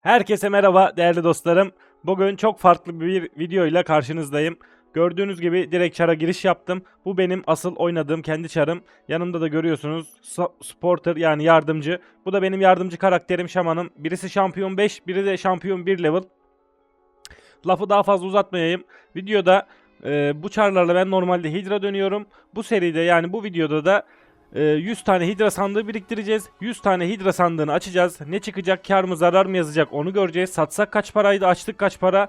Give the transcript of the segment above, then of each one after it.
Herkese merhaba değerli dostlarım. Bugün çok farklı bir video ile karşınızdayım. Gördüğünüz gibi direkt çara giriş yaptım. Bu benim asıl oynadığım kendi çarım. Yanımda da görüyorsunuz supporter yani yardımcı. Bu da benim yardımcı karakterim şamanım. Birisi şampiyon 5, biri de şampiyon 1 level. Lafı daha fazla uzatmayayım. Videoda e, bu çarlarla ben normalde Hydra dönüyorum. Bu seride yani bu videoda da e, 100 tane Hydra sandığı biriktireceğiz. 100 tane Hydra sandığını açacağız. Ne çıkacak, kar mı zarar mı yazacak onu göreceğiz. Satsak kaç paraydı, açtık kaç para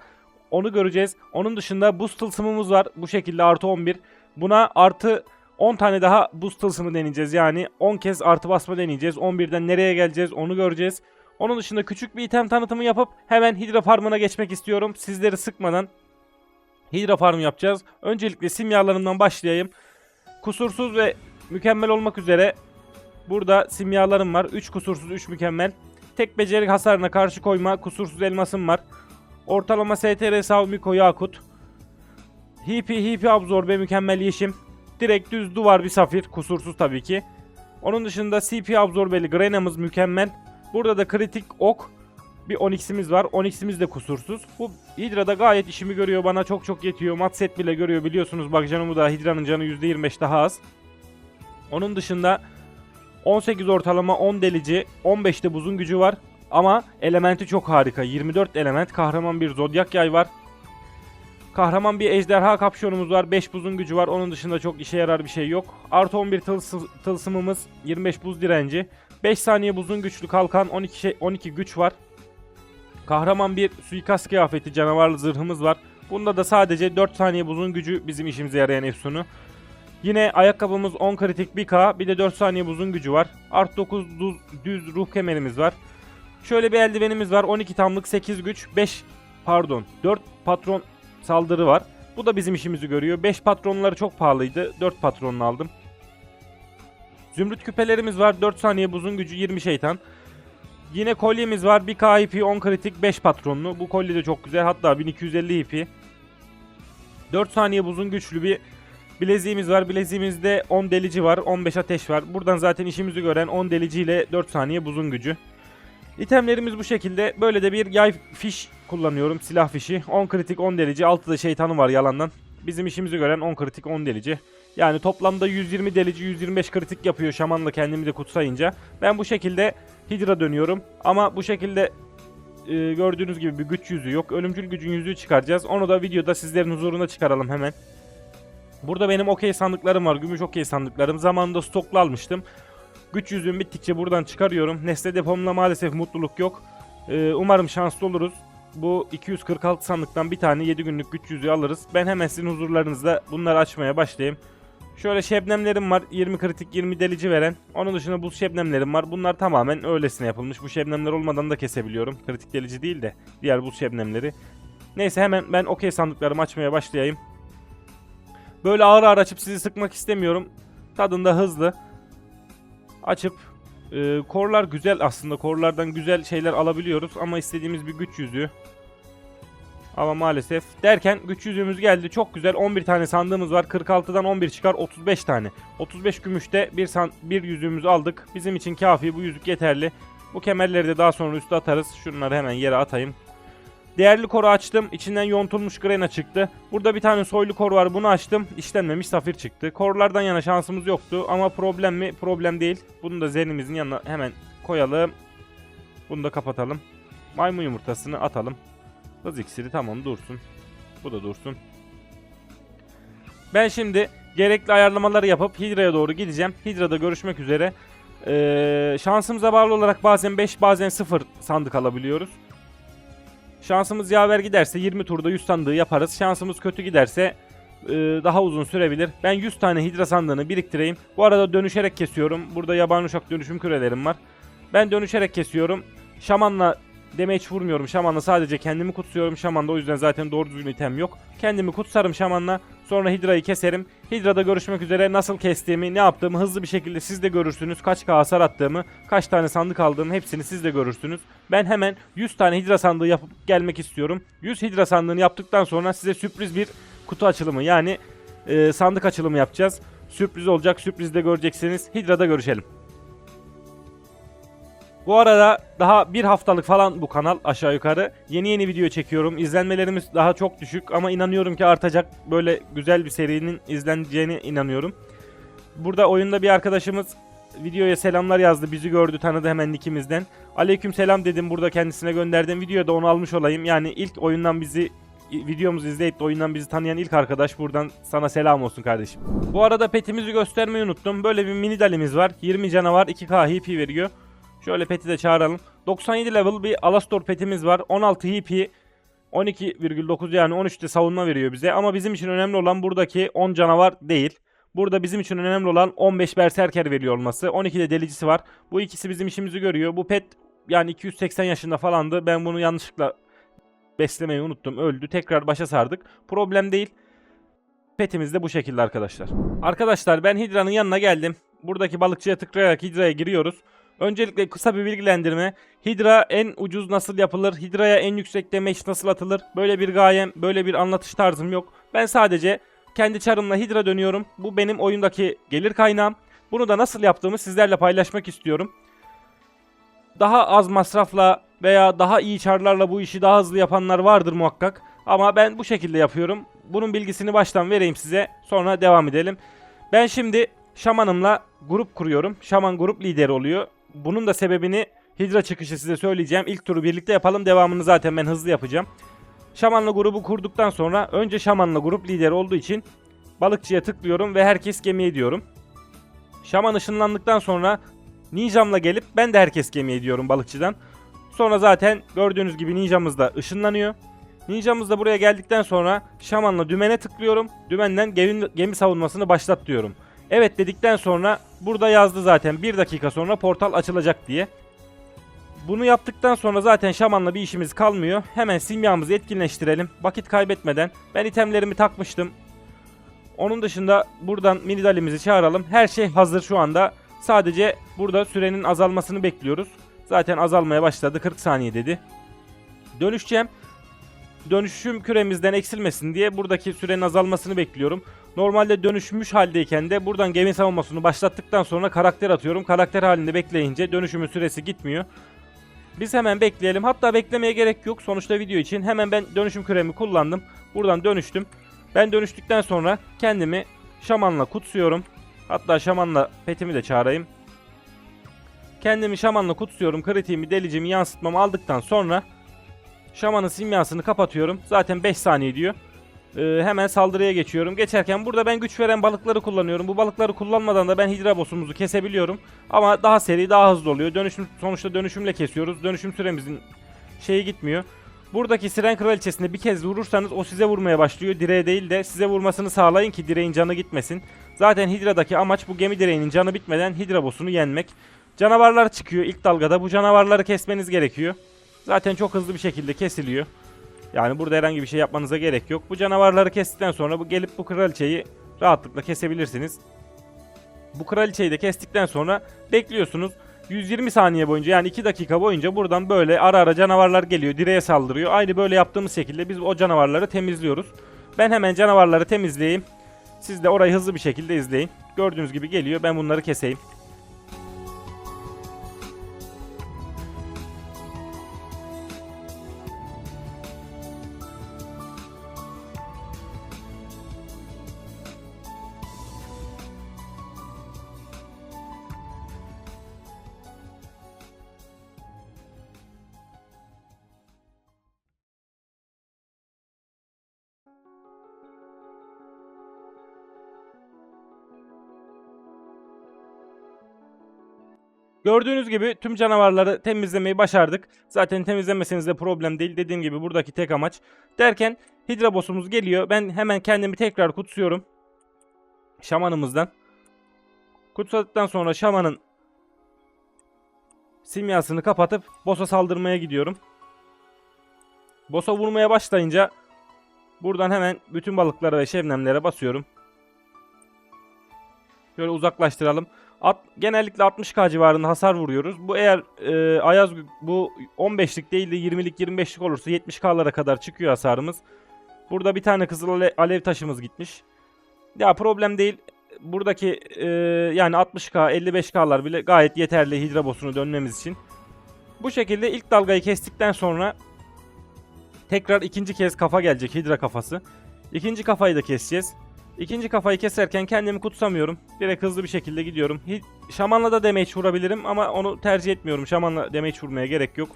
onu göreceğiz. Onun dışında boost tılsımımız var. Bu şekilde artı 11. Buna artı 10 tane daha boost tılsımı deneyeceğiz. Yani 10 kez artı basma deneyeceğiz. 11'den nereye geleceğiz onu göreceğiz. Onun dışında küçük bir item tanıtımı yapıp hemen Hydra farmına geçmek istiyorum. Sizleri sıkmadan Hydra farm yapacağız. Öncelikle simyalarından başlayayım. Kusursuz ve mükemmel olmak üzere burada simyalarım var. 3 kusursuz 3 mükemmel. Tek becerik hasarına karşı koyma kusursuz elmasım var. Ortalama STR Sav Miko Yakut. Hipi Hipi Absorbe mükemmel yeşim. Direkt düz duvar bir safir kusursuz tabii ki. Onun dışında CP Absorbeli Grena'mız mükemmel. Burada da kritik ok bir 10x'imiz var. 10x'imiz de kusursuz. Bu Hydra'da gayet işimi görüyor. Bana çok çok yetiyor. Mat set bile görüyor biliyorsunuz. Bak canımı da Hydra'nın canı %25 daha az. Onun dışında 18 ortalama 10 delici 15'te buzun gücü var. Ama elementi çok harika. 24 element kahraman bir zodyak yay var. Kahraman bir ejderha kapşonumuz var. 5 buzun gücü var. Onun dışında çok işe yarar bir şey yok. Artı 11 tılsı- tılsımımız. 25 buz direnci. 5 saniye buzun güçlü kalkan. 12, şey, 12 güç var. Kahraman bir suikast kıyafeti canavarlı zırhımız var. Bunda da sadece 4 saniye buzun gücü bizim işimize yarayan efsunu. Yine ayakkabımız 10 kritik 1k bir de 4 saniye buzun gücü var. Art 9 düz, düz ruh kemerimiz var. Şöyle bir eldivenimiz var 12 tamlık 8 güç 5 pardon 4 patron saldırı var. Bu da bizim işimizi görüyor. 5 patronları çok pahalıydı. 4 patronunu aldım. Zümrüt küpelerimiz var. 4 saniye buzun gücü 20 şeytan. Yine kolyemiz var. 1 KIP 10 kritik 5 patronlu. Bu kolye de çok güzel. Hatta 1250 IP. 4 saniye buzun güçlü bir bileziğimiz var. Bileziğimizde 10 delici var. 15 ateş var. Buradan zaten işimizi gören 10 delici ile 4 saniye buzun gücü. İtemlerimiz bu şekilde. Böyle de bir yay fiş kullanıyorum. Silah fişi. 10 kritik 10 delici. 6 da şeytanı var yalandan. Bizim işimizi gören 10 kritik 10 delici. Yani toplamda 120 delici 125 kritik yapıyor şamanla kendimi de kutsayınca. Ben bu şekilde Hydra dönüyorum. Ama bu şekilde e, gördüğünüz gibi bir güç yüzüğü yok. Ölümcül gücün yüzüğü çıkaracağız. Onu da videoda sizlerin huzuruna çıkaralım hemen. Burada benim okey sandıklarım var. Gümüş okey sandıklarım. Zamanında stoklu almıştım. Güç yüzüğüm bittikçe buradan çıkarıyorum. Nesne depomla maalesef mutluluk yok. Ee, umarım şanslı oluruz. Bu 246 sandıktan bir tane 7 günlük güç yüzüğü alırız. Ben hemen sizin huzurlarınızda bunları açmaya başlayayım. Şöyle şebnemlerim var. 20 kritik 20 delici veren. Onun dışında buz şebnemlerim var. Bunlar tamamen öylesine yapılmış. Bu şebnemler olmadan da kesebiliyorum. Kritik delici değil de diğer buz şebnemleri. Neyse hemen ben okey sandıklarımı açmaya başlayayım. Böyle ağır ağır açıp sizi sıkmak istemiyorum. Tadında hızlı. Açıp e, korlar güzel aslında. Korlardan güzel şeyler alabiliyoruz ama istediğimiz bir güç yüzüğü. Ama maalesef derken güç yüzüğümüz geldi. Çok güzel 11 tane sandığımız var. 46'dan 11 çıkar 35 tane. 35 gümüşte bir, san, bir yüzüğümüzü aldık. Bizim için kafi bu yüzük yeterli. Bu kemerleri de daha sonra üste atarız. Şunları hemen yere atayım. Değerli koru açtım. İçinden yontulmuş grena çıktı. Burada bir tane soylu kor var. Bunu açtım. İşlenmemiş safir çıktı. Korlardan yana şansımız yoktu. Ama problem mi? Problem değil. Bunu da zenimizin yanına hemen koyalım. Bunu da kapatalım. Maymun yumurtasını atalım. Hız iksiri tamam dursun. Bu da dursun. Ben şimdi gerekli ayarlamaları yapıp Hydra'ya doğru gideceğim. Hydra'da görüşmek üzere. Ee, şansımıza bağlı olarak bazen 5 bazen 0 sandık alabiliyoruz. Şansımız yaver giderse 20 turda 100 sandığı yaparız. Şansımız kötü giderse e, daha uzun sürebilir. Ben 100 tane hidra sandığını biriktireyim. Bu arada dönüşerek kesiyorum. Burada yabani uşak dönüşüm kürelerim var. Ben dönüşerek kesiyorum. Şamanla damage vurmuyorum. Şamanla sadece kendimi kutsuyorum. Şamanla o yüzden zaten doğru düzgün item yok. Kendimi kutsarım şamanla. Sonra hidrayı keserim. Hidrada görüşmek üzere nasıl kestiğimi, ne yaptığımı hızlı bir şekilde siz de görürsünüz. Kaç k hasar attığımı, kaç tane sandık aldığımı hepsini siz de görürsünüz. Ben hemen 100 tane hidra sandığı yapıp gelmek istiyorum. 100 hidra sandığını yaptıktan sonra size sürpriz bir kutu açılımı yani e, sandık açılımı yapacağız. Sürpriz olacak. Sürprizde göreceksiniz. Hidra'da görüşelim. Bu arada daha bir haftalık falan bu kanal aşağı yukarı. Yeni yeni video çekiyorum. İzlenmelerimiz daha çok düşük ama inanıyorum ki artacak. Böyle güzel bir serinin izleneceğine inanıyorum. Burada oyunda bir arkadaşımız videoya selamlar yazdı. Bizi gördü tanıdı hemen ikimizden. Aleyküm selam dedim burada kendisine gönderdim. Videoda onu almış olayım. Yani ilk oyundan bizi videomuzu izleyip de oyundan bizi tanıyan ilk arkadaş buradan sana selam olsun kardeşim. Bu arada petimizi göstermeyi unuttum. Böyle bir mini dalimiz var. 20 canavar 2k HP veriyor. Şöyle peti de çağıralım. 97 level bir Alastor petimiz var. 16 HP 12,9 yani 13'te savunma veriyor bize. Ama bizim için önemli olan buradaki 10 canavar değil. Burada bizim için önemli olan 15 berserker veriyor olması. 12 de delicisi var. Bu ikisi bizim işimizi görüyor. Bu pet yani 280 yaşında falandı. Ben bunu yanlışlıkla beslemeyi unuttum. Öldü. Tekrar başa sardık. Problem değil. Petimiz de bu şekilde arkadaşlar. Arkadaşlar ben Hidra'nın yanına geldim. Buradaki balıkçıya tıklayarak Hidra'ya giriyoruz. Öncelikle kısa bir bilgilendirme. Hidra en ucuz nasıl yapılır? Hidra'ya en yüksek damage nasıl atılır? Böyle bir gayem, böyle bir anlatış tarzım yok. Ben sadece kendi çarımla Hidra dönüyorum. Bu benim oyundaki gelir kaynağım. Bunu da nasıl yaptığımı sizlerle paylaşmak istiyorum. Daha az masrafla veya daha iyi çarlarla bu işi daha hızlı yapanlar vardır muhakkak. Ama ben bu şekilde yapıyorum. Bunun bilgisini baştan vereyim size. Sonra devam edelim. Ben şimdi şamanımla grup kuruyorum. Şaman grup lideri oluyor. Bunun da sebebini Hidra çıkışı size söyleyeceğim. İlk turu birlikte yapalım. Devamını zaten ben hızlı yapacağım. Şamanla grubu kurduktan sonra önce şamanla grup lideri olduğu için balıkçıya tıklıyorum ve herkes gemiye diyorum. Şaman ışınlandıktan sonra ninjamla gelip ben de herkes gemiye diyorum balıkçıdan. Sonra zaten gördüğünüz gibi ninjamız da ışınlanıyor. Ninjamız da buraya geldikten sonra şamanla dümene tıklıyorum. Dümenden gemi, gemi savunmasını başlat diyorum. Evet dedikten sonra burada yazdı zaten 1 dakika sonra portal açılacak diye. Bunu yaptıktan sonra zaten şamanla bir işimiz kalmıyor. Hemen simyamızı etkinleştirelim. Vakit kaybetmeden. Ben itemlerimi takmıştım. Onun dışında buradan mini dalimizi çağıralım. Her şey hazır şu anda. Sadece burada sürenin azalmasını bekliyoruz. Zaten azalmaya başladı. 40 saniye dedi. Dönüşeceğim. Dönüşüm küremizden eksilmesin diye buradaki sürenin azalmasını bekliyorum. Normalde dönüşmüş haldeyken de buradan gemi savunmasını başlattıktan sonra karakter atıyorum. Karakter halinde bekleyince dönüşümün süresi gitmiyor. Biz hemen bekleyelim. Hatta beklemeye gerek yok. Sonuçta video için hemen ben dönüşüm küremi kullandım. Buradan dönüştüm. Ben dönüştükten sonra kendimi şamanla kutsuyorum. Hatta şamanla petimi de çağırayım. Kendimi şamanla kutsuyorum. Kritiğimi, delicimi, yansıtmamı aldıktan sonra şamanın simyasını kapatıyorum. Zaten 5 saniye diyor. Ee, hemen saldırıya geçiyorum. Geçerken burada ben güç veren balıkları kullanıyorum. Bu balıkları kullanmadan da ben hidra boss'umuzu kesebiliyorum. Ama daha seri, daha hızlı oluyor. Dönüşüm sonuçta dönüşümle kesiyoruz. Dönüşüm süremizin şeyi gitmiyor. Buradaki siren kraliçesine bir kez vurursanız o size vurmaya başlıyor. Direğe değil de size vurmasını sağlayın ki direğin canı gitmesin. Zaten Hidra'daki amaç bu gemi direğinin canı bitmeden Hidra boss'unu yenmek. Canavarlar çıkıyor ilk dalgada. Bu canavarları kesmeniz gerekiyor. Zaten çok hızlı bir şekilde kesiliyor. Yani burada herhangi bir şey yapmanıza gerek yok. Bu canavarları kestikten sonra bu gelip bu kraliçeyi rahatlıkla kesebilirsiniz. Bu kraliçeyi de kestikten sonra bekliyorsunuz. 120 saniye boyunca yani 2 dakika boyunca buradan böyle ara ara canavarlar geliyor. Direğe saldırıyor. Aynı böyle yaptığımız şekilde biz o canavarları temizliyoruz. Ben hemen canavarları temizleyeyim. Siz de orayı hızlı bir şekilde izleyin. Gördüğünüz gibi geliyor. Ben bunları keseyim. Gördüğünüz gibi tüm canavarları temizlemeyi başardık. Zaten temizlemeseniz de problem değil. Dediğim gibi buradaki tek amaç. Derken Hidra boss'umuz geliyor. Ben hemen kendimi tekrar kutsuyorum. Şamanımızdan. Kutsadıktan sonra şamanın simyasını kapatıp boss'a saldırmaya gidiyorum. Boss'a vurmaya başlayınca buradan hemen bütün balıklara ve şebnemlere basıyorum. Şöyle uzaklaştıralım. At, genellikle 60k civarında hasar vuruyoruz. Bu eğer e, Ayaz bu 15'lik değil de 20'lik 25'lik olursa 70k'lara kadar çıkıyor hasarımız. Burada bir tane kızıl ale- alev taşımız gitmiş. Ya problem değil. Buradaki e, yani 60k 55k'lar bile gayet yeterli hidra boss'unu dönmemiz için. Bu şekilde ilk dalgayı kestikten sonra tekrar ikinci kez kafa gelecek hidra kafası. İkinci kafayı da keseceğiz. İkinci kafayı keserken kendimi kutsamıyorum. Direkt hızlı bir şekilde gidiyorum. Hi- Şamanla da damage vurabilirim ama onu tercih etmiyorum. Şamanla damage vurmaya gerek yok.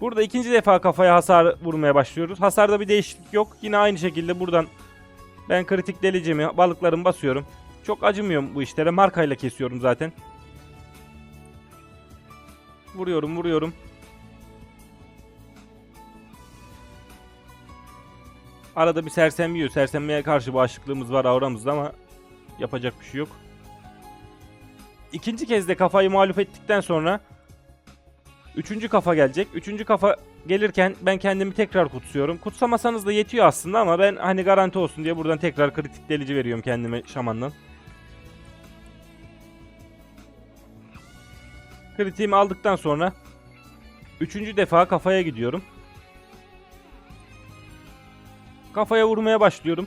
Burada ikinci defa kafaya hasar vurmaya başlıyoruz. Hasarda bir değişiklik yok. Yine aynı şekilde buradan ben kritik delicimi balıklarımı basıyorum. Çok acımıyorum bu işlere. Markayla kesiyorum zaten. Vuruyorum vuruyorum. Arada bir sersem yiyor. Sersemliğe karşı bağışıklığımız var auramızda ama yapacak bir şey yok. İkinci kez de kafayı mağlup ettikten sonra üçüncü kafa gelecek. Üçüncü kafa gelirken ben kendimi tekrar kutsuyorum. Kutsamasanız da yetiyor aslında ama ben hani garanti olsun diye buradan tekrar kritik delici veriyorum kendime şamandan. Kritiğimi aldıktan sonra üçüncü defa kafaya gidiyorum. Kafaya vurmaya başlıyorum.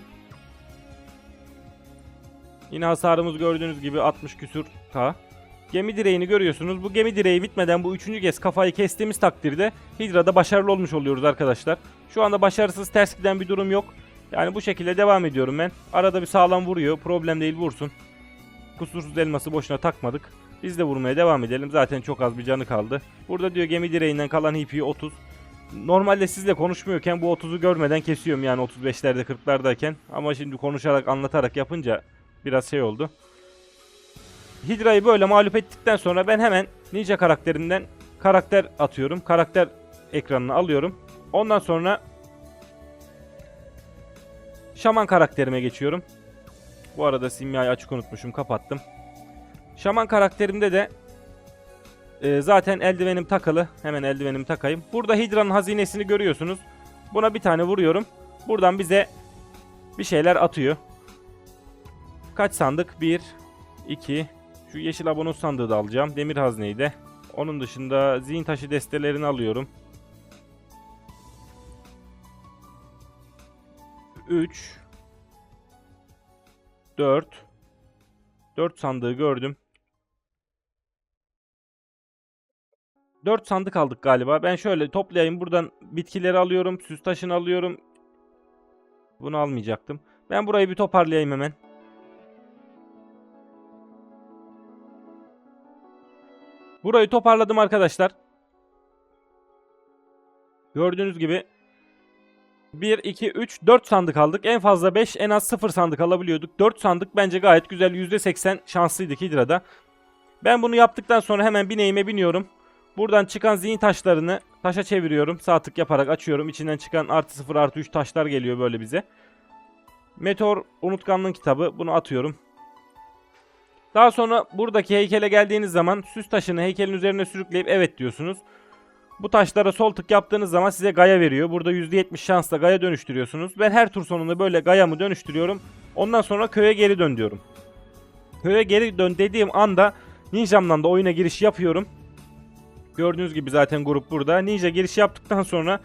Yine hasarımız gördüğünüz gibi 60 küsür K. Gemi direğini görüyorsunuz. Bu gemi direği bitmeden bu üçüncü kez kafayı kestiğimiz takdirde Hydra'da başarılı olmuş oluyoruz arkadaşlar. Şu anda başarısız ters giden bir durum yok. Yani bu şekilde devam ediyorum ben. Arada bir sağlam vuruyor. Problem değil vursun. Kusursuz elması boşuna takmadık. Biz de vurmaya devam edelim. Zaten çok az bir canı kaldı. Burada diyor gemi direğinden kalan HP 30. Normalde sizle konuşmuyorken bu 30'u görmeden kesiyorum yani 35'lerde 40'lardayken. Ama şimdi konuşarak anlatarak yapınca biraz şey oldu. Hydra'yı böyle mağlup ettikten sonra ben hemen Ninja karakterinden karakter atıyorum. Karakter ekranını alıyorum. Ondan sonra Şaman karakterime geçiyorum. Bu arada simyayı açık unutmuşum kapattım. Şaman karakterimde de e, zaten eldivenim takılı. Hemen eldivenimi takayım. Burada Hydra'nın hazinesini görüyorsunuz. Buna bir tane vuruyorum. Buradan bize bir şeyler atıyor. Kaç sandık? 1, 2, şu yeşil abonos sandığı da alacağım. Demir hazneyi de. Onun dışında zihin taşı destelerini alıyorum. 3 4 4 sandığı gördüm. 4 sandık aldık galiba. Ben şöyle toplayayım. Buradan bitkileri alıyorum. Süs taşını alıyorum. Bunu almayacaktım. Ben burayı bir toparlayayım hemen. Burayı toparladım arkadaşlar. Gördüğünüz gibi 1, 2, 3, 4 sandık aldık. En fazla 5, en az 0 sandık alabiliyorduk. 4 sandık bence gayet güzel. %80 şanslıydık Hydra'da. Ben bunu yaptıktan sonra hemen bineğime biniyorum. Buradan çıkan zihin taşlarını taşa çeviriyorum. Sağ tık yaparak açıyorum. İçinden çıkan artı 0 artı 3 taşlar geliyor böyle bize. Meteor unutkanlığın kitabı. Bunu atıyorum. Daha sonra buradaki heykele geldiğiniz zaman süs taşını heykelin üzerine sürükleyip evet diyorsunuz. Bu taşlara sol tık yaptığınız zaman size gaya veriyor. Burada %70 şansla gaya dönüştürüyorsunuz. Ben her tur sonunda böyle gayamı dönüştürüyorum. Ondan sonra köye geri dön diyorum. Köye geri dön dediğim anda Ninja'mdan da oyuna giriş yapıyorum. Gördüğünüz gibi zaten grup burada. Ninja giriş yaptıktan sonra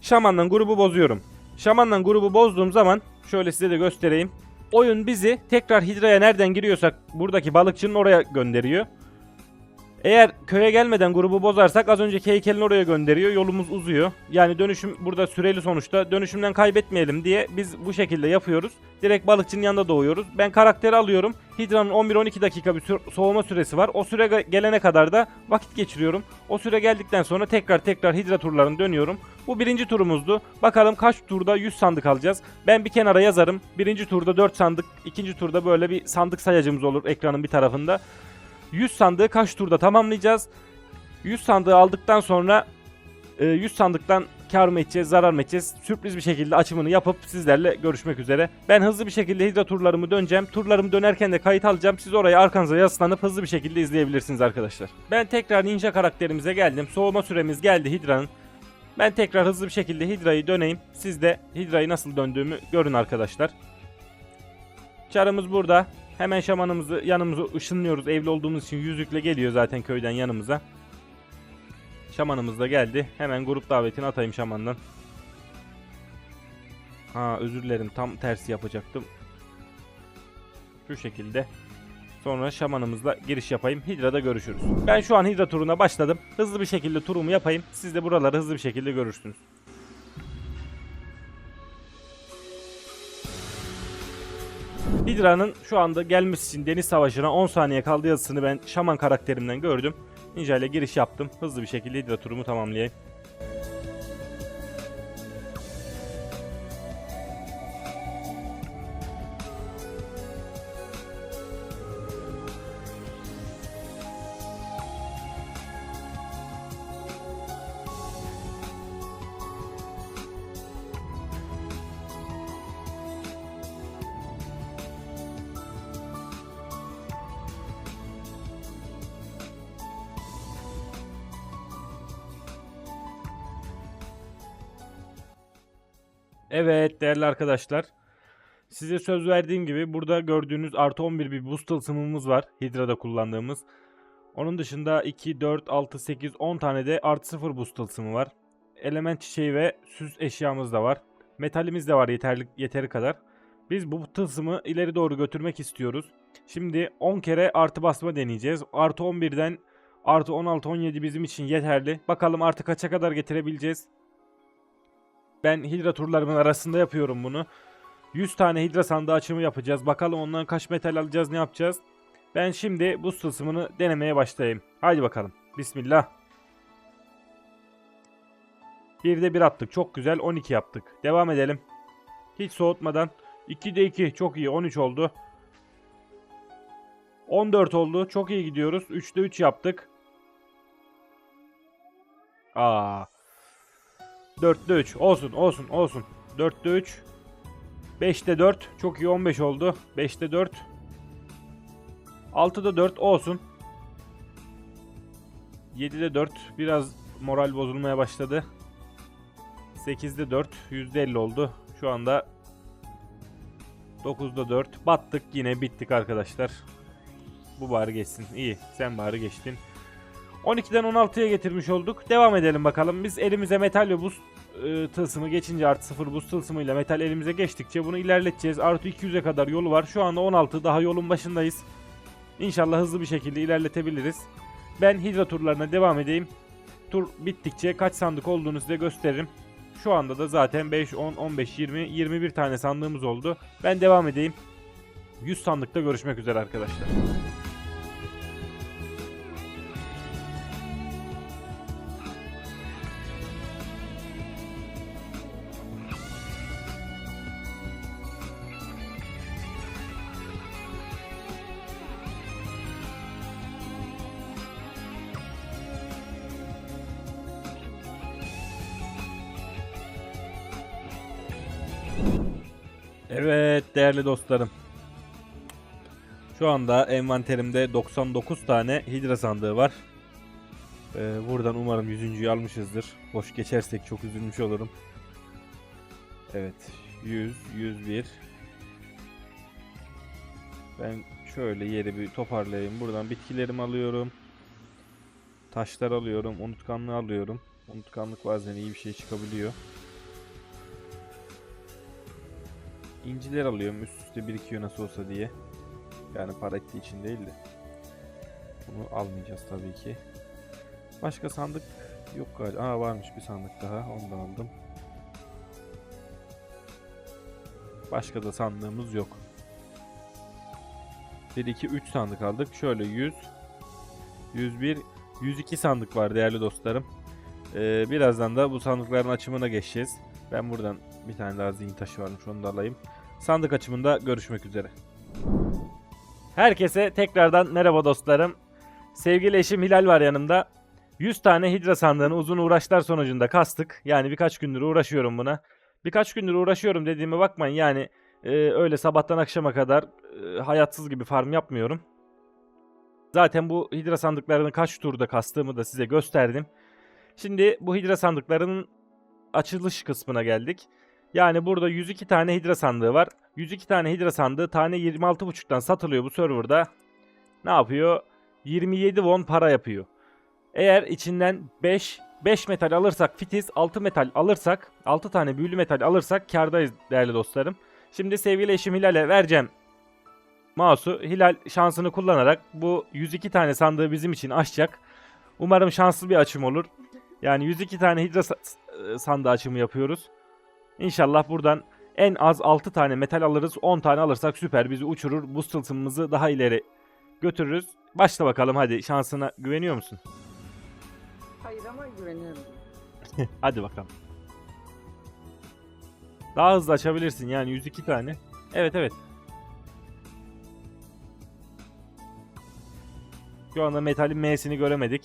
Şaman'dan grubu bozuyorum. Şaman'dan grubu bozduğum zaman şöyle size de göstereyim. Oyun bizi tekrar Hidra'ya nereden giriyorsak buradaki balıkçının oraya gönderiyor. Eğer köye gelmeden grubu bozarsak az önceki heykelin oraya gönderiyor. Yolumuz uzuyor. Yani dönüşüm burada süreli sonuçta. Dönüşümden kaybetmeyelim diye biz bu şekilde yapıyoruz. Direkt balıkçının yanında doğuyoruz. Ben karakteri alıyorum. Hidra'nın 11-12 dakika bir soğuma süresi var. O süre ge- gelene kadar da vakit geçiriyorum. O süre geldikten sonra tekrar tekrar Hidra turlarını dönüyorum. Bu birinci turumuzdu. Bakalım kaç turda 100 sandık alacağız. Ben bir kenara yazarım. Birinci turda 4 sandık. ikinci turda böyle bir sandık sayacımız olur ekranın bir tarafında. 100 sandığı kaç turda tamamlayacağız? 100 sandığı aldıktan sonra e, 100 sandıktan kar mı edeceğiz, zarar mı edeceğiz? Sürpriz bir şekilde açımını yapıp sizlerle görüşmek üzere. Ben hızlı bir şekilde hidra turlarımı döneceğim. Turlarımı dönerken de kayıt alacağım. Siz oraya arkanıza yaslanıp hızlı bir şekilde izleyebilirsiniz arkadaşlar. Ben tekrar ninja karakterimize geldim. Soğuma süremiz geldi hidra'nın. Ben tekrar hızlı bir şekilde hidrayı döneyim. Siz de hidrayı nasıl döndüğümü görün arkadaşlar. Çarımız burada. Hemen şamanımızı yanımıza ışınlıyoruz. Evli olduğumuz için yüzükle geliyor zaten köyden yanımıza. Şamanımız da geldi. Hemen grup davetini atayım şamandan. Ha özür dilerim tam tersi yapacaktım. Şu şekilde. Sonra şamanımızla giriş yapayım. Hidra'da görüşürüz. Ben şu an Hidra turuna başladım. Hızlı bir şekilde turumu yapayım. Siz de buraları hızlı bir şekilde görürsünüz. Hidra'nın şu anda gelmesi için Deniz Savaşı'na 10 saniye kaldı yazısını ben şaman karakterimden gördüm. Ninja ile giriş yaptım. Hızlı bir şekilde Hidra turumu tamamlayayım. Değerli arkadaşlar. Size söz verdiğim gibi burada gördüğünüz artı 11 bir boost tılsımımız var. Hydra'da kullandığımız. Onun dışında 2, 4, 6, 8, 10 tane de artı 0 boost tılsımı var. Element çiçeği ve süs eşyamız da var. Metalimiz de var yeterli, yeteri kadar. Biz bu tılsımı ileri doğru götürmek istiyoruz. Şimdi 10 kere artı basma deneyeceğiz. Artı 11'den artı 16, 17 bizim için yeterli. Bakalım artı kaça kadar getirebileceğiz. Ben Hidra turlarımın arasında yapıyorum bunu. 100 tane Hidra sandığı açımı yapacağız. Bakalım ondan kaç metal alacağız ne yapacağız. Ben şimdi bu tılsımını denemeye başlayayım. Haydi bakalım. Bismillah. Bir de bir attık. Çok güzel. 12 yaptık. Devam edelim. Hiç soğutmadan. 2'de 2. Çok iyi. 13 oldu. 14 oldu. Çok iyi gidiyoruz. 3'te 3 yaptık. Aa. 4'te 3. Olsun olsun olsun. 4'te 3. 5'te 4. Çok iyi 15 oldu. 5'te 4. 6'da 4 olsun. 7'de 4. Biraz moral bozulmaya başladı. 8'de 4. %50 oldu. Şu anda 9'da 4. Battık yine bittik arkadaşlar. Bu bari geçsin. İyi. Sen bari geçtin. 12'den 16'ya getirmiş olduk. Devam edelim bakalım. Biz elimize metal ve buz e, tılsımı geçince artı 0 buz tılsımıyla metal elimize geçtikçe bunu ilerleteceğiz. Artı 200'e kadar yolu var. Şu anda 16 daha yolun başındayız. İnşallah hızlı bir şekilde ilerletebiliriz. Ben hidra turlarına devam edeyim. Tur bittikçe kaç sandık olduğunu size gösteririm. Şu anda da zaten 5, 10, 15, 20, 21 tane sandığımız oldu. Ben devam edeyim. 100 sandıkta görüşmek üzere arkadaşlar. Evet değerli dostlarım. Şu anda envanterimde 99 tane hidra sandığı var. Ee, buradan umarım 100.'yü almışızdır. Boş geçersek çok üzülmüş olurum. Evet 100, 101. Ben şöyle yeri bir toparlayayım. Buradan bitkilerimi alıyorum. Taşlar alıyorum. Unutkanlığı alıyorum. Unutkanlık bazen iyi bir şey çıkabiliyor. İnciler alıyorum üst üste birikiyor nasıl olsa diye. Yani para ettiği için değil de. Bunu almayacağız tabii ki. Başka sandık yok galiba. Aa varmış bir sandık daha. Onu da aldım. Başka da sandığımız yok. 1, 2, 3 sandık aldık. Şöyle 100, 101, 102 sandık var değerli dostlarım. Ee, birazdan da bu sandıkların açımına geçeceğiz. Ben buradan bir tane daha zihin taşı varmış onu da alayım. Sandık açımında görüşmek üzere. Herkese tekrardan merhaba dostlarım. Sevgili eşim Hilal var yanımda. 100 tane hidra sandığını uzun uğraşlar sonucunda kastık. Yani birkaç gündür uğraşıyorum buna. Birkaç gündür uğraşıyorum dediğime bakmayın yani e, öyle sabahtan akşama kadar e, hayatsız gibi farm yapmıyorum. Zaten bu hidra sandıklarını kaç turda kastığımı da size gösterdim. Şimdi bu hidra sandıklarının açılış kısmına geldik. Yani burada 102 tane hidra sandığı var. 102 tane hidra sandığı tane 26.5'tan satılıyor bu serverda. Ne yapıyor? 27 won para yapıyor. Eğer içinden 5 5 metal alırsak fitiz, 6 metal alırsak, 6 tane büyülü metal alırsak kardayız değerli dostlarım. Şimdi sevgili eşim Hilal'e vereceğim Mouse'u Hilal şansını kullanarak bu 102 tane sandığı bizim için açacak. Umarım şanslı bir açım olur. Yani 102 tane Hidra e, sandığı açımı yapıyoruz. İnşallah buradan en az 6 tane metal alırız. 10 tane alırsak süper bizi uçurur. Bu tılsımımızı daha ileri götürürüz. Başla bakalım hadi şansına güveniyor musun? Hayır ama güveniyorum. Hadi bakalım. Daha hızlı açabilirsin yani 102 tane. Evet evet. Şu anda metalin M'sini göremedik.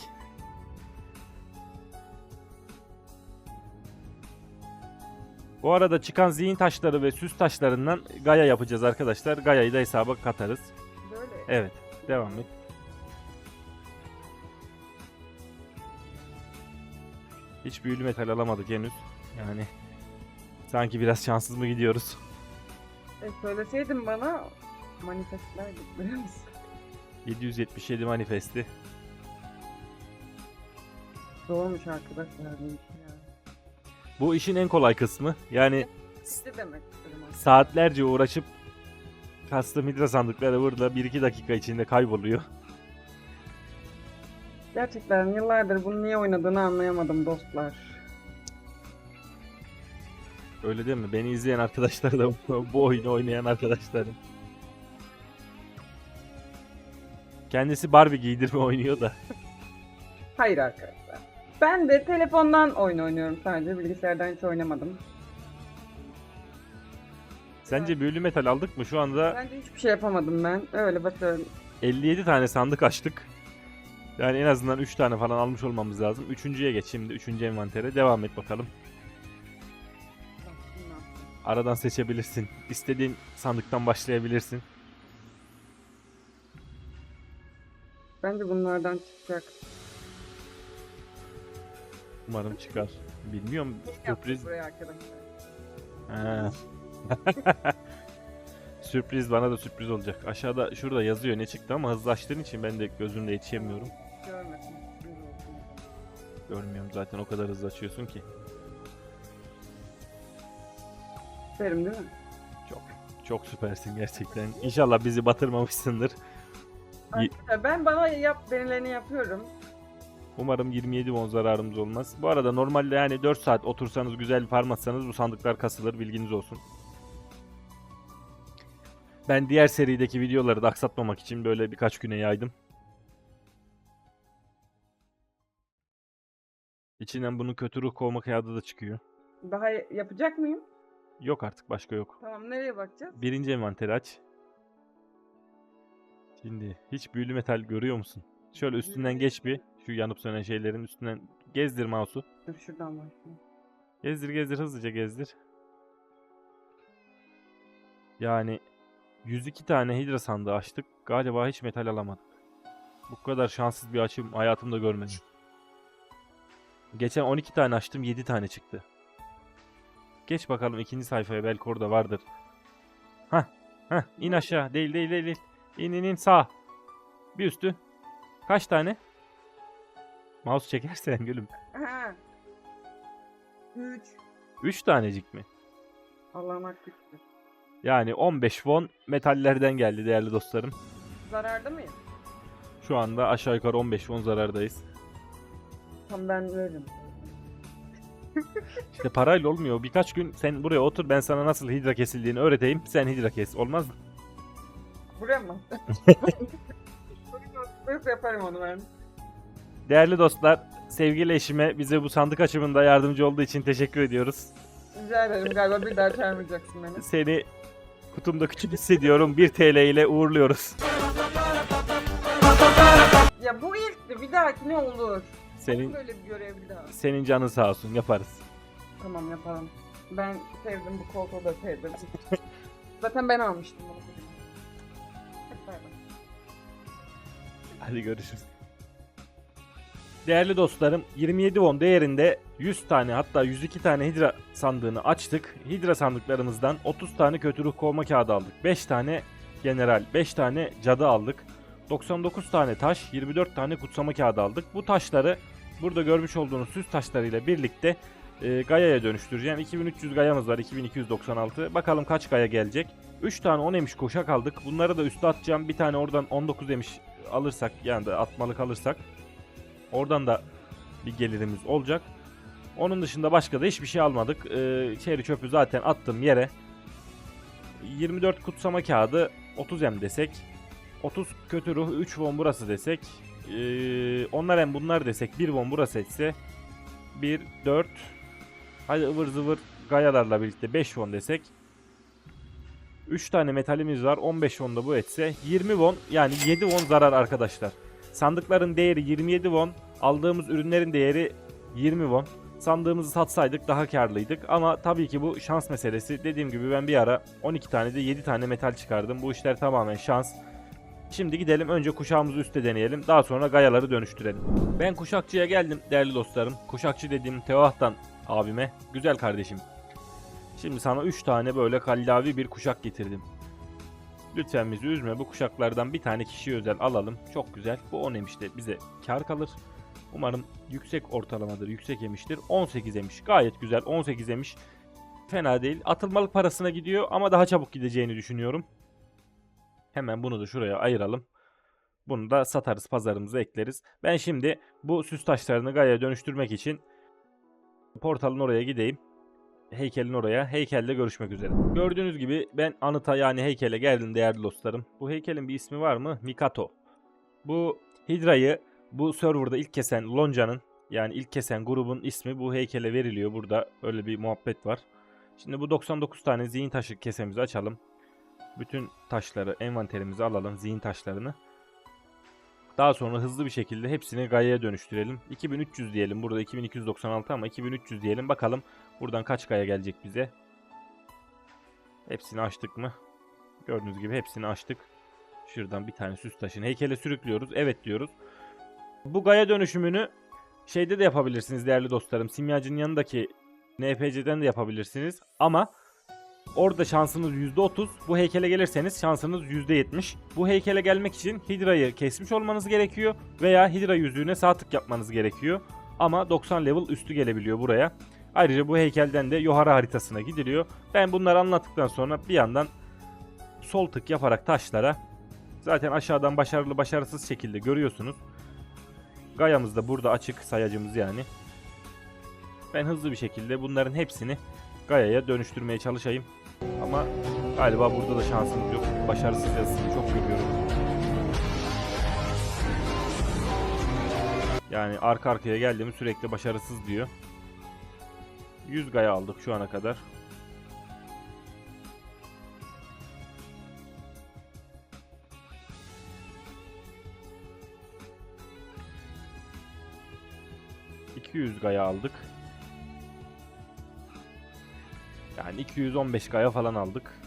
Bu arada çıkan zihin taşları ve süs taşlarından Gaya yapacağız arkadaşlar. Gaya'yı da hesaba katarız. Böyle. Evet. Devam et. Hiç büyülü metal alamadık henüz. Yani sanki biraz şanssız mı gidiyoruz? E, söyleseydin bana manifestler biliyor musun? 777 manifesti. Zormuş arkadaşlar ya. Bu işin en kolay kısmı. Yani İşte demek istedim aslında. saatlerce uğraşıp custom hidra sandıkları burada 1-2 dakika içinde kayboluyor. Gerçekten yıllardır bunu niye oynadığını anlayamadım dostlar. Öyle değil mi? Beni izleyen arkadaşlar da bu- bu oyunu oynayan arkadaşlarım. Kendisi Barbie giydirme oynuyor da. Hayır arkadaşlar. Ben de telefondan oyun oynuyorum sadece bilgisayardan hiç oynamadım. Sence büyülü metal aldık mı? Şu anda Bence hiçbir şey yapamadım ben. Öyle bakıyorum. 57 tane sandık açtık. Yani en azından 3 tane falan almış olmamız lazım. Üçüncüye geç şimdi. Üçüncü envantere. Devam et bakalım. Aradan seçebilirsin. İstediğin sandıktan başlayabilirsin. Bence bunlardan çıkacak. Umarım çıkar. Bilmiyorum. Sürpriz. buraya arkadaşlar. Ha. sürpriz bana da sürpriz olacak. Aşağıda şurada yazıyor ne çıktı ama hızlı açtığın için ben de gözümle yetişemiyorum. Görmüyorum zaten o kadar hızlı açıyorsun ki. Süperim değil mi? Çok süpersin gerçekten. İnşallah bizi batırmamışsındır. Ben bana yap denileni yapıyorum. Umarım 27 won zararımız olmaz. Bu arada normalde yani 4 saat otursanız güzel bir farm atsanız bu sandıklar kasılır bilginiz olsun. Ben diğer serideki videoları da aksatmamak için böyle birkaç güne yaydım. İçinden bunun kötü ruh kovma kağıdı da çıkıyor. Daha yapacak mıyım? Yok artık başka yok. Tamam nereye bakacağız? Birinci envanteri aç. Şimdi hiç büyülü metal görüyor musun? Şöyle üstünden geç bir. Şu yanıp sönen şeylerin üstünden gezdir mouse'u. Dur şuradan başlayayım. Gezdir gezdir hızlıca gezdir. Yani 102 tane hidra sandığı açtık. Galiba hiç metal alamadık. Bu kadar şanssız bir açım hayatımda görmedim. Geçen 12 tane açtım 7 tane çıktı. Geç bakalım ikinci sayfaya belki orada vardır. Hah hah in aşağı değil değil değil değil. İn in in sağ. Bir üstü. Kaç tane? Mouse çekersen gülüm. Aha. 3. 3 tanecik mi? Allah'ım hakkı şükür. Yani 15 won metallerden geldi değerli dostlarım. Zararda mıyım? Şu anda aşağı yukarı 15 won zarardayız. Tam ben veririm. İşte parayla olmuyor. Birkaç gün sen buraya otur ben sana nasıl hidra kesildiğini öğreteyim. Sen hidra kes. Olmaz mı? Buraya mı? Nasıl yaparım onu ben? Değerli dostlar, sevgili eşime bize bu sandık açımında yardımcı olduğu için teşekkür ediyoruz. Rica ederim galiba bir daha çağırmayacaksın beni. Seni kutumda küçük hissediyorum. 1 TL ile uğurluyoruz. Ya bu ilkti bir dahaki ne olur? Senin Böyle bir görev bir daha. senin canın sağ olsun yaparız. Tamam yapalım. Ben sevdim bu koltuğu da sevdim. Zaten ben almıştım bunu. Hadi bay bay. Hadi görüşürüz. Değerli dostlarım 27 won değerinde 100 tane hatta 102 tane hidra sandığını açtık. Hidra sandıklarımızdan 30 tane kötü ruh kovma kağıdı aldık. 5 tane general, 5 tane cadı aldık. 99 tane taş, 24 tane kutsama kağıdı aldık. Bu taşları burada görmüş olduğunuz süs taşlarıyla birlikte e, Gaya'ya dönüştüreceğim. 2300 Gaya'mız var, 2296. Bakalım kaç Gaya gelecek. 3 tane 10 emiş kuşak aldık. Bunları da üste atacağım. Bir tane oradan 19 emiş alırsak yani da atmalık alırsak oradan da bir gelirimiz olacak. Onun dışında başka da hiçbir şey almadık. Ee, çeri çöpü zaten attım yere. 24 kutsama kağıdı 30 em desek. 30 kötü ruh 3 won burası desek. Ee, onlar hem bunlar desek 1 won burası etse. 1, 4. Hadi ıvır zıvır gayalarla birlikte 5 won desek. 3 tane metalimiz var. 15 won da bu etse 20 won yani 7 won zarar arkadaşlar. Sandıkların değeri 27 won. Aldığımız ürünlerin değeri 20 won. Sandığımızı satsaydık daha karlıydık. Ama tabii ki bu şans meselesi. Dediğim gibi ben bir ara 12 tane de 7 tane metal çıkardım. Bu işler tamamen şans. Şimdi gidelim önce kuşağımızı üstte deneyelim. Daha sonra gayaları dönüştürelim. Ben kuşakçıya geldim değerli dostlarım. Kuşakçı dediğim Teoh'tan abime. Güzel kardeşim. Şimdi sana 3 tane böyle kallavi bir kuşak getirdim. Lütfen bizi üzme. Bu kuşaklardan bir tane kişiye özel alalım. Çok güzel. Bu 10 emişte bize kar kalır. Umarım yüksek ortalamadır, yüksek emiştir. 18 emiş. Gayet güzel. 18 emiş. Fena değil. Atılmalık parasına gidiyor ama daha çabuk gideceğini düşünüyorum. Hemen bunu da şuraya ayıralım. Bunu da satarız, pazarımıza ekleriz. Ben şimdi bu süs taşlarını Gaya'ya dönüştürmek için portalın oraya gideyim. Heykelin oraya. Heykelle görüşmek üzere. Gördüğünüz gibi ben anıta yani heykele geldim değerli dostlarım. Bu heykelin bir ismi var mı? Mikato. Bu Hidra'yı bu serverda ilk kesen Lonca'nın yani ilk kesen grubun ismi bu heykele veriliyor. Burada öyle bir muhabbet var. Şimdi bu 99 tane zihin taşı kesemizi açalım. Bütün taşları envanterimize alalım zihin taşlarını. Daha sonra hızlı bir şekilde hepsini Gaia'ya dönüştürelim. 2300 diyelim. Burada 2296 ama 2300 diyelim. Bakalım buradan kaç Gaia gelecek bize. Hepsini açtık mı? Gördüğünüz gibi hepsini açtık. Şuradan bir tane süs taşını heykele sürüklüyoruz. Evet diyoruz. Bu Gaia dönüşümünü şeyde de yapabilirsiniz değerli dostlarım. Simyacının yanındaki NPC'den de yapabilirsiniz. Ama orada şansınız %30. Bu heykele gelirseniz şansınız %70. Bu heykele gelmek için Hidra'yı kesmiş olmanız gerekiyor. Veya Hidra yüzüğüne sağ tık yapmanız gerekiyor. Ama 90 level üstü gelebiliyor buraya. Ayrıca bu heykelden de Yohara haritasına gidiliyor. Ben bunları anlattıktan sonra bir yandan sol tık yaparak taşlara zaten aşağıdan başarılı başarısız şekilde görüyorsunuz. Gayamız da burada açık sayacımız yani. Ben hızlı bir şekilde bunların hepsini Gaya'ya dönüştürmeye çalışayım. Ama galiba burada da şansımız yok. Başarısız yazısını çok görüyorum. Yani arka arkaya geldiğimi sürekli başarısız diyor. 100 Gaya aldık şu ana kadar. ...200 Gaya aldık. Yani 215 Gaya falan aldık.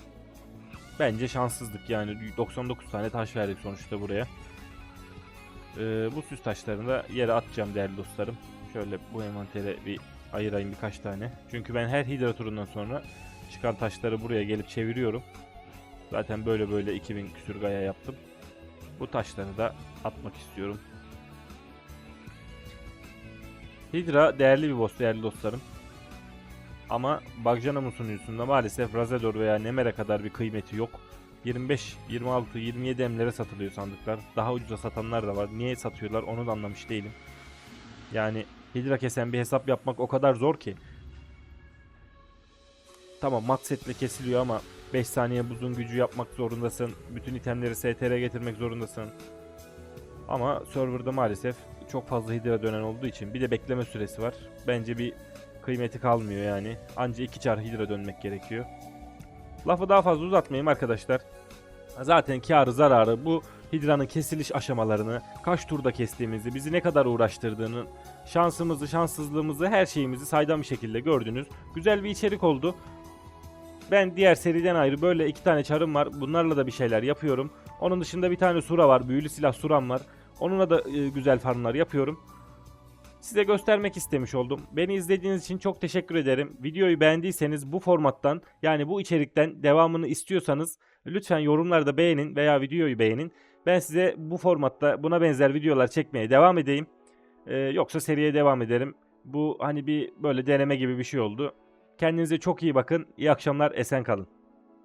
Bence şanssızlık yani 99 tane taş verdik sonuçta buraya. Ee, bu süs taşlarını da yere atacağım değerli dostlarım. Şöyle bu envantere bir ayırayım birkaç tane. Çünkü ben her hidra turundan sonra çıkan taşları buraya gelip çeviriyorum. Zaten böyle böyle 2000 küsür gaya yaptım. Bu taşları da atmak istiyorum. Hidra değerli bir boss değerli dostlarım. Ama Bagjanam'ın sunucusunda maalesef Razador veya Nemer'e kadar bir kıymeti yok. 25, 26, 27 emlere satılıyor sandıklar. Daha ucuza satanlar da var. Niye satıyorlar onu da anlamış değilim. Yani Hidra kesen bir hesap yapmak o kadar zor ki. Tamam max setle kesiliyor ama 5 saniye buzun gücü yapmak zorundasın. Bütün itemleri STR getirmek zorundasın. Ama serverda maalesef çok fazla Hidra dönen olduğu için bir de bekleme süresi var. Bence bir kıymeti kalmıyor yani. Anca 2 çar Hidra dönmek gerekiyor. Lafı daha fazla uzatmayayım arkadaşlar. Zaten karı zararı bu Hidra'nın kesiliş aşamalarını, kaç turda kestiğimizi, bizi ne kadar uğraştırdığını, şansımızı, şanssızlığımızı, her şeyimizi saydam bir şekilde gördünüz. Güzel bir içerik oldu. Ben diğer seriden ayrı böyle iki tane çarım var. Bunlarla da bir şeyler yapıyorum. Onun dışında bir tane sura var. Büyülü silah suram var. Onunla da e, güzel farmlar yapıyorum. Size göstermek istemiş oldum. Beni izlediğiniz için çok teşekkür ederim. Videoyu beğendiyseniz bu formattan yani bu içerikten devamını istiyorsanız lütfen yorumlarda beğenin veya videoyu beğenin. Ben size bu formatta buna benzer videolar çekmeye devam edeyim. Ee, yoksa seriye devam ederim. Bu hani bir böyle deneme gibi bir şey oldu. Kendinize çok iyi bakın. İyi akşamlar. Esen kalın.